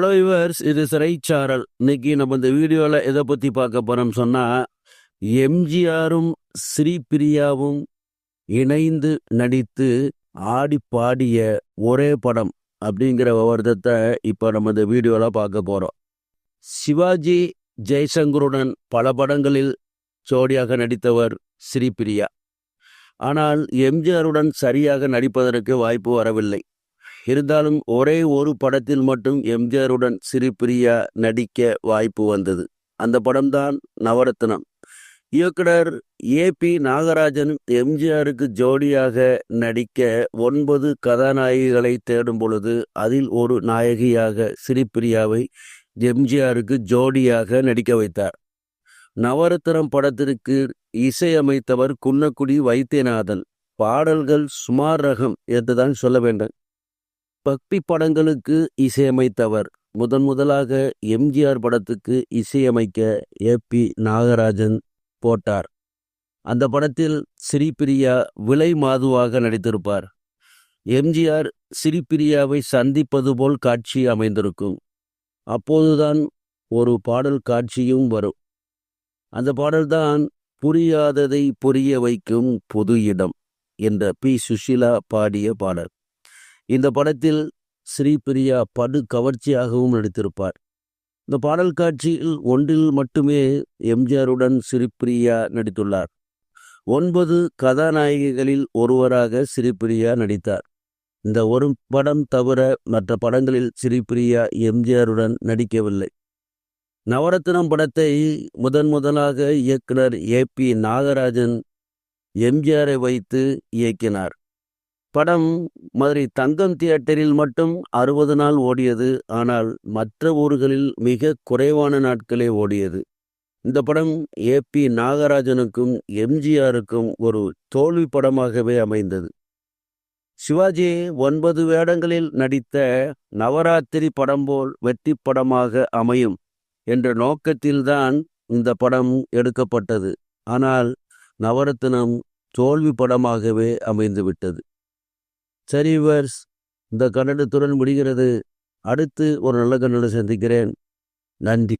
Hello yours இது சிறைச்சாரல். இன்னைக்கு நம்ம இந்த வீடியோவில் எதை பற்றி பார்க்க போகிறோம் சொன்னால் எம்ஜிஆரும் ஸ்ரீபிரியாவும் இணைந்து நடித்து ஆடி பாடிய ஒரே படம் அப்படிங்கிற விவரத்தை இப்போ நம்ம இந்த வீடியோவில் பார்க்க போகிறோம் சிவாஜி ஜெய்சங்கருடன் பல படங்களில் ஜோடியாக நடித்தவர் ஸ்ரீபிரியா. ஆனால் எம்ஜிஆருடன் சரியாக நடிப்பதற்கு வாய்ப்பு வரவில்லை. இருந்தாலும் ஒரே ஒரு படத்தில் மட்டும் எம்ஜிஆருடன் ஸ்ரீபிரியா நடிக்க வாய்ப்பு வந்தது. அந்த படம்தான் நவரத்னம். இயக்குனர் ஏ. பி. நாகராஜன் எம்ஜிஆருக்கு ஜோடியாக நடிக்க ஒன்பது கதாநாயகிகளை தேடும் பொழுது அதில் ஒரு நாயகியாக சிரிப்பிரியாவை எம்ஜிஆருக்கு ஜோடியாக நடிக்க வைத்தார். நவரத்னம் படத்திற்கு இசையமைத்தவர் குன்னக்குடி வைத்தியநாதன். பாடல்கள் சுமார் ரகம் என்றுதான் சொல்ல வேண்டும். பக்தி படங்களுக்கு இசையமைத்தவர். முதன் முதலாக எம்ஜிஆர் படத்துக்கு இசையமைக்க ஏ. பி. நாகராஜன் போட்டார். அந்த படத்தில் ஸ்ரீபிரியா விலை மாதுவாக நடித்திருப்பார். எம்ஜிஆர் ஸ்ரீபிரியாவை சந்திப்பது போல் காட்சி அமைந்திருக்கும். அப்போதுதான் ஒரு பாடல் காட்சியும் வரும். அந்த பாடல்தான் புரியாததை புரிய வைக்கும் பொது இடம் என்ற பி. சுஷிலா பாடிய பாடல். இந்த படத்தில் ஸ்ரீபிரியா படு கவர்ச்சியாகவும் நடித்திருப்பார். இந்த பாடல் காட்சியில் ஒன்றில் மட்டுமே எம்ஜிஆருடன் ஸ்ரீபிரியா நடித்துள்ளார். ஒன்பது கதாநாயகிகளில் ஒருவராக ஸ்ரீபிரியா நடித்தார். இந்த ஒரு படம் தவிர மற்ற படங்களில் ஸ்ரீபிரியா எம்ஜிஆருடன் நடிக்கவில்லை. நவரத்னம் படத்தை முதன் முதலாக இயக்குனர் ஏ பி நாகராஜன் எம்ஜிஆரை வைத்து இயக்கினார். படம் மதுரை தங்கம் தியேட்டரில் மட்டும் அறுபது நாள் ஓடியது. ஆனால் மற்ற ஊர்களில் மிக குறைவான நாட்களே ஓடியது. இந்த படம் ஏ பி நாகராஜனுக்கும் எம்ஜிஆருக்கும் ஒரு தோல்வி படமாகவே அமைந்தது. சிவாஜி ஒன்பது வேடங்களில் நடித்த நவராத்திரி படம் போல் வெற்றி படமாக அமையும் என்ற நோக்கத்தில்தான் இந்த படம் எடுக்கப்பட்டது. ஆனால் நவரத்தினம் தோல்வி படமாகவே அமைந்துவிட்டது. சரி வர்ஸ். இந்த கன்னடத்துடன் முடிகிறது. அடுத்து ஒரு நல்ல கன்னடம் சந்திக்கிறேன். நன்றி.